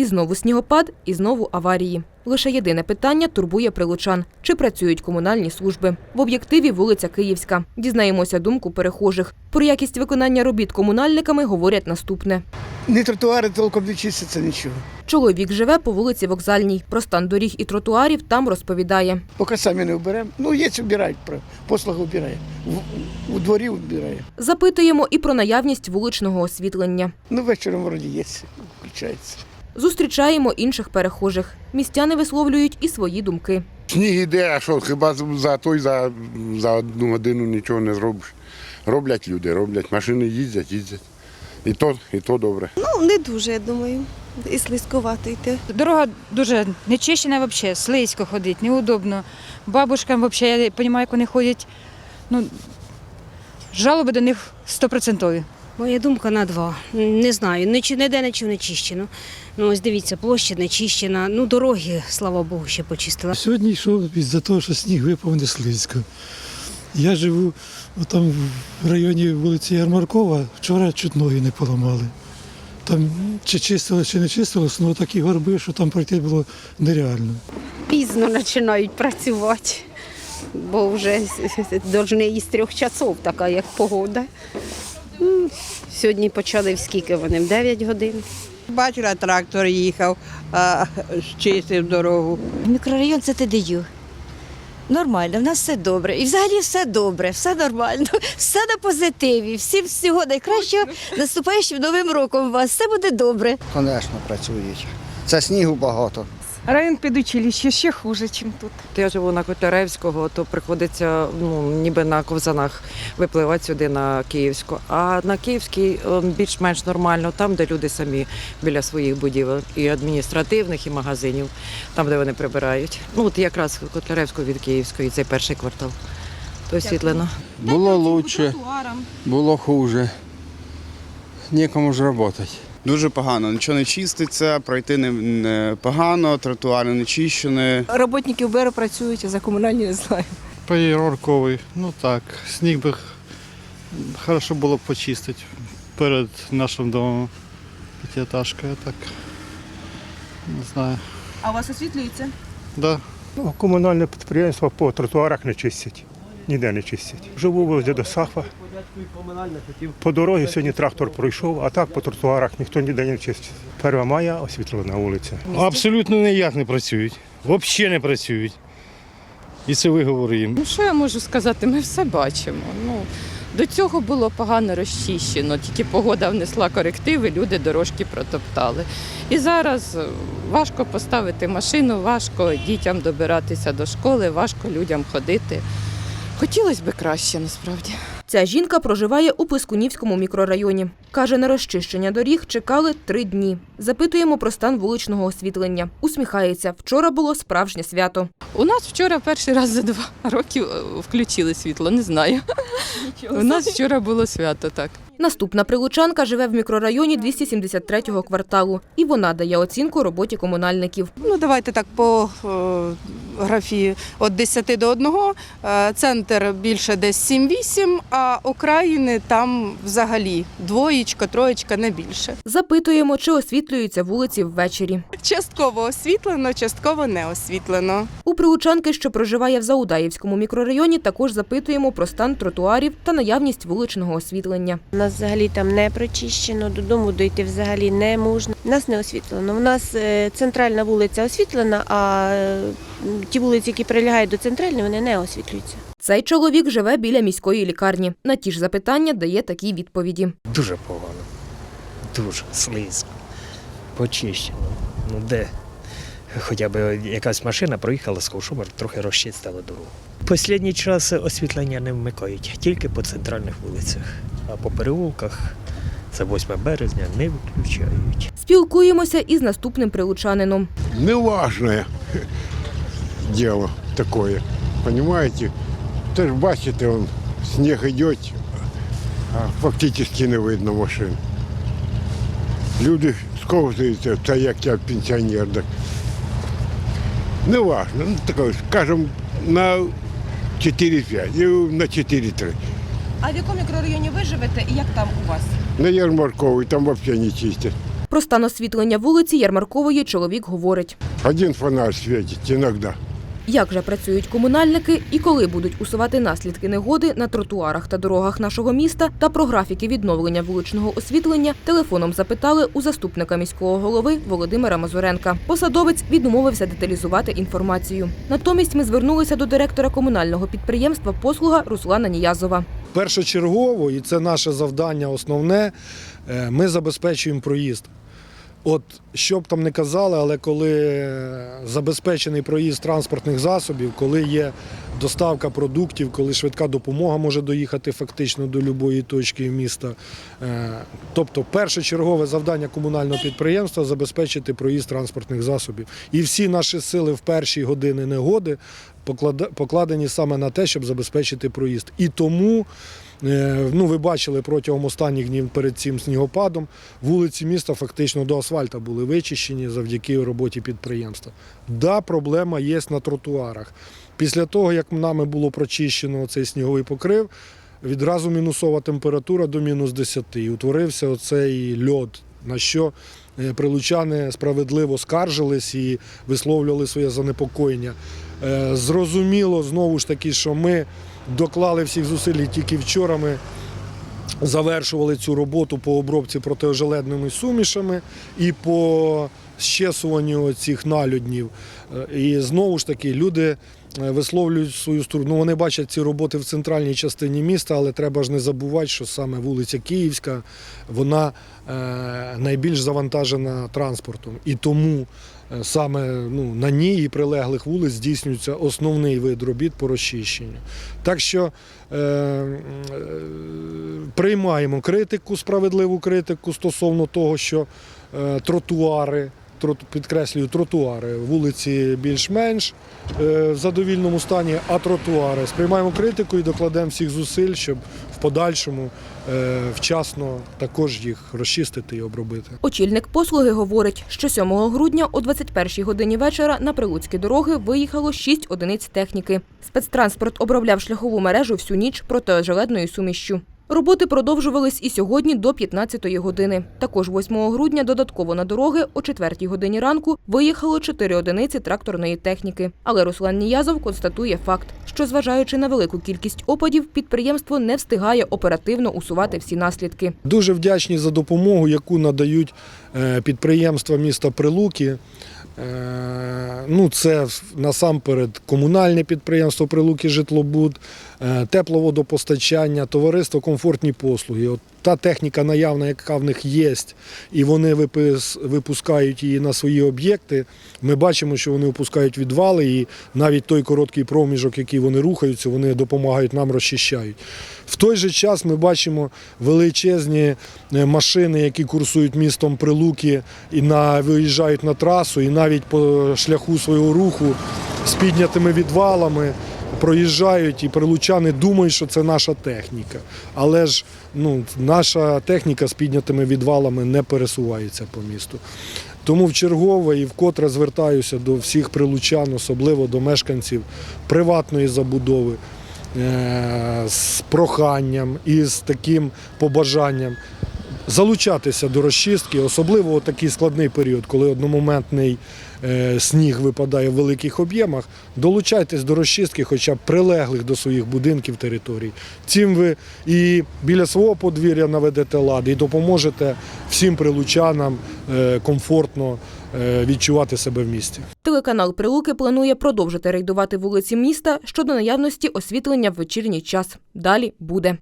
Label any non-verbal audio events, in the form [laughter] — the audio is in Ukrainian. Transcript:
І знову снігопад, і знову аварії. Лише єдине питання турбує прилучан: чи працюють комунальні служби. В об'єктиві вулиця Київська. Дізнаємося думку перехожих. Про якість виконання робіт комунальниками говорять наступне. Ні тротуари толком не чистяться, нічого. Чоловік живе по вулиці Вокзальній. Про стан доріг і тротуарів там розповідає. Поки самі не вберемо. Ну, є вбирають, послуги вбирає. В, у дворі вбирає. Запитуємо і про наявність вуличного освітлення. Ну, вечором вроді є, включається. Зустрічаємо інших перехожих. Містяни висловлюють і свої думки. Сніг іде, а що хіба за той за, за одну годину нічого не зробиш. Роблять люди, роблять, машини їздять, їздять. І то, і то добре. Ну, не дуже, я думаю. І слизькувато йти. Дорога дуже нечищена взагалі, слизько ходить, неудобно. Бабушкам взагалі, я розумію, як вони ходять. Ну, жалоби до них стопроцентові. Моя думка на два. Не знаю, не чи ніде нічого не чищено. Ну ось дивіться, площа не чищена. Ну дороги, слава Богу, ще почистила. Сьогодні йшов із-за того, що сніг випав не слизько. Я живу там в районі вулиці Ярмаркова, вчора чуть ноги не поламали. Там чи чистило, чи не чистилось, ну такі горби, що там пройти було нереально. пізно починають працювати, бо вже повинні із трьох часов, така як погода. Сьогодні почали в скільки вони? В 9 годин. Бачила, трактор їхав, а, чистив дорогу. Мікрорайон це ТДЮ. Нормально, в нас все добре. І взагалі все добре, все нормально, [laughs] все на позитиві. Всім всього найкращого наступаючим новим роком у вас. Все буде добре. Звісно, працюють. Це снігу багато. Район підучилище ще хуже, ніж тут. Я живу на Котляревського, то приходиться ну, ніби на ковзанах випливати сюди на Київську. А на Київській е, більш-менш нормально, там, де люди самі біля своїх будівель, і адміністративних, і магазинів, там, де вони прибирають. Ну, от якраз Котляревську від Київської, цей перший квартал. То освітлено. Було лучше, було хуже. Нікому ж працювати. Дуже погано, нічого не чиститься, пройти не, не погано, тротуари не чищені. Роботники УБР працюють, а за комунальні не знаю. Поєрорковий, ну так, сніг би хорошо було б почистити перед нашим домом. П'ятиэтажка, я так не знаю. А у вас освітлюється? Да. Ну, комунальне підприємство по тротуарах не чистять. Ніде не чистять. Живу возле до Сахва. По дорозі сьогодні трактор пройшов, а так по тротуарах ніхто ніде не чистить. 1 мая освітлена вулиця. Абсолютно ніяк не працюють. Взагалі не працюють. І це виговори їм. Ну що я можу сказати? Ми все бачимо. Ну до цього було погано розчищено, тільки погода внесла корективи, люди дорожки протоптали. І зараз е, важко поставити машину, важко дітям добиратися до школи, важко людям ходити. Хотілося б краще насправді. Ця жінка проживає у Пискунівському мікрорайоні. Каже, на розчищення доріг чекали три дні. Запитуємо про стан вуличного освітлення. Усміхається. Вчора було справжнє свято. У нас вчора перший раз за два роки е, включили світло, не знаю. У нас вчора було свято, так. Наступна прилучанка живе в мікрорайоні 273-го кварталу. І вона дає оцінку роботі комунальників. Ну, давайте так по графі від 10 до 1. Е, центр більше десь 7-8, а окраїни там взагалі двоєчка, троєчка, не більше. Запитуємо, чи освітлюються вулиці ввечері. Частково освітлено, частково не освітлено. У прилучанки, що проживає в Заудаївському мікрорайоні, також запитуємо про стан тротуарів та наявність вуличного освітлення. У нас взагалі там не прочищено, додому дойти взагалі не можна. У нас не освітлено. У нас е, центральна вулиця освітлена, а ті вулиці, які прилягають до центральної, вони не освітлюються. Цей чоловік живе біля міської лікарні. На ті ж запитання дає такі відповіді. Дуже погано. Дуже слизько. Почищено. Ну де? Хоча б якась машина проїхала з ковшом, трохи розчистила дорогу. Останній час освітлення не вмикають, тільки по центральних вулицях. А по переулках це 8 березня не виключають. Спілкуємося із наступним прилучанином. Неважне діло таке. Понимаете? Ти ж бачите, он, сніг йде, а фактично не видно машин. Люди сковзуються, це як я пенсіонер. Так. Неважно, ну таке, скажімо, на 4-5, і на 4-3. А в якому мікрорайоні ви живете і як там у вас? На Ярмарковій там взагалі не чистять. Про стан освітлення вулиці Ярмаркової чоловік говорить. Один фонарь світить іноді. Як же працюють комунальники і коли будуть усувати наслідки негоди на тротуарах та дорогах нашого міста та про графіки відновлення вуличного освітлення телефоном запитали у заступника міського голови Володимира Мазуренка. Посадовець відмовився деталізувати інформацію. Натомість ми звернулися до директора комунального підприємства Послуга Руслана Ніязова. Першочергово, і це наше завдання основне, е, ми забезпечуємо проїзд. От що б там не казали, але коли забезпечений проїзд транспортних засобів, коли є доставка продуктів, коли швидка допомога може доїхати фактично до будь-якої точки міста. е, Тобто першочергове завдання комунального підприємства забезпечити проїзд транспортних засобів. І всі наші сили в перші години негоди покладені саме на те, щоб забезпечити проїзд. І тому Е, Ну, ви бачили протягом останніх днів перед цим снігопадом вулиці міста фактично до асфальта були вичищені завдяки роботі підприємства. Да, проблема є на тротуарах. Після того, як нами було прочищено цей сніговий покрив, відразу мінусова температура до мінус 10. І утворився оцей льод, на що е, прилучани справедливо скаржились і висловлювали своє занепокоєння. Е, Зрозуміло знову ж таки, що ми доклали всіх зусиль тільки вчора ми завершували цю роботу по обробці протиожеледними сумішами і по щесуванню цих налюднів. Е, І знову ж таки люди висловлюють свою сторону. Ну, вони бачать ці роботи в центральній частині міста, але треба ж не забувати, що саме вулиця Київська вона е, найбільш завантажена транспортом. І тому е, саме ну, на ній і прилеглих вулиць здійснюється основний вид робіт по розчищенню. Так що е, е, приймаємо критику, справедливу критику стосовно того, що е, тротуари, трот, підкреслюю, тротуари, вулиці більш-менш е, в задовільному стані, а тротуари. Сприймаємо критику і докладемо всіх зусиль, щоб в подальшому е, вчасно також їх розчистити і обробити. Очільник послуги говорить, що 7 грудня о 21 годині вечора на прилуцькі дороги виїхало 6 одиниць техніки. Спецтранспорт обробляв шляхову мережу всю ніч протижеледною сумішчю. Роботи продовжувались і сьогодні до 15-ї години. Також 8 грудня додатково на дороги о 4-й годині ранку виїхало 4 одиниці тракторної техніки. Але Руслан Ніязов констатує факт, що зважаючи на велику кількість опадів, підприємство не встигає оперативно усувати всі наслідки. Дуже вдячні за допомогу, яку надають е, підприємства міста Прилуки. Ну, це насамперед комунальне підприємство Прилуки Житлобуд, е, тепловодопостачання, товариство комфортні послуги. От та техніка наявна, яка в них є, і вони випускають її на свої об'єкти. Ми бачимо, що вони випускають відвали, і навіть той короткий проміжок, який вони рухаються, вони допомагають нам розчищають. В той же час ми бачимо величезні е, машини, які курсують містом Прилуки і на, виїжджають на трасу, і навіть по шляху свого руху з піднятими відвалами проїжджають, і прилучани думають, що це наша техніка. Але ж ну, наша техніка з піднятими відвалами не пересувається по місту. Тому в чергове і вкотре звертаюся до всіх прилучан, особливо до мешканців приватної забудови, е, з проханням і з таким побажанням залучатися до розчистки, особливо у такий складний період, коли одномоментний е, сніг випадає в великих об'ємах. Долучайтесь до розчистки, хоча б прилеглих до своїх будинків територій. Цим ви і біля свого подвір'я наведете лад, і допоможете всім прилучанам е, комфортно е, відчувати себе в місті. Телеканал Прилуки планує продовжити рейдувати вулиці міста щодо наявності освітлення в вечірній час. Далі буде.